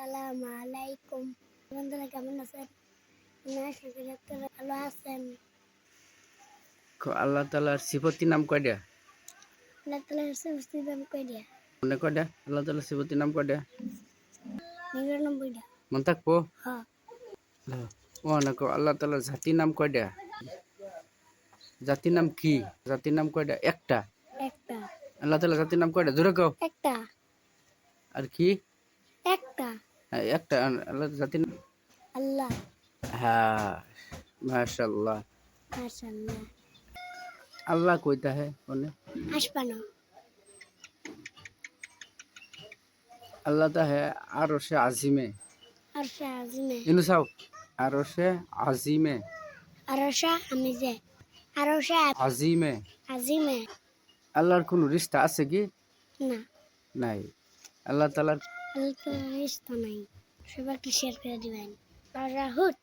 আসসালামু আলাইকুম বন্ধুরা কেমন আছেন আমি আশা করি আপনারা ভালো আছেন ক- আল্লাহ তালার সিফতি নাম কয়টা আল্লাহ তালা সুস্থির দাম করিয়া মনে কয়টা আল্লাহ তালার সিফতি নাম কয়টা নিরানব্বইটা মন থাকবো হ ও না কো আল্লাহ তালার জাতির নাম কয়টা জাতির নাম কি জাতির নাম কয়টা একটা একটা আল্লাহ তালা জাতির নাম কয়টা জোরে কও একটা আর কি একটা হ্যাঁ, একটা আল্লাহ নাম? আল্লাহ। হ্যাঁ মাশাল্লাহ মাশাল্লাহ আল্লাহ কইতা হ্যাঁ কোনে আল্লাহ তা হ্যাঁ আরও সে আজিমে। আর শাহ আজিমে। ইনু চাও? আরও সে আজিমে। আর শাহ আমি যে আর শাহ আজিমে। আজিমে। আল্লাহর কোনো রিস্তা আছে কি? না। নাই। আল্লাহ তালার আল্লাহ তালা রিস্তা নাই সবাইকে শেয়ার করে দিবেন রাহুত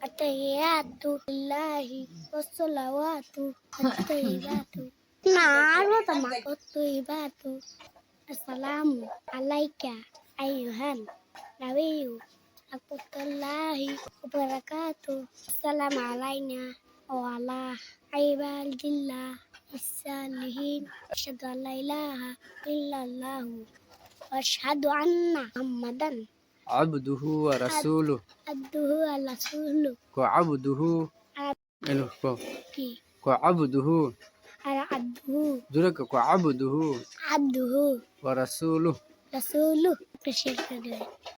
আতাইয়াতু লিল্লাহি ওয়াসসালাওয়াতু আতাইয়াতু না আর বলতাম না আতাইয়াতু আসসালামু আলাইকা আইয়ুহান নাবিয়্যু রাহমাতুল্লাহি ওয়া বারাকাতু আসসালামু আলাইনা ওয়া আলা ইবাদিল্লাহ الصالحين أشهد أن لا إله إلا الله وأشهد أن محمدا عبده ورسوله. عبده ورسوله. وعبده. وعبده. عبده. دورك وعبده. عبده. ورسوله. رسوله. بشكل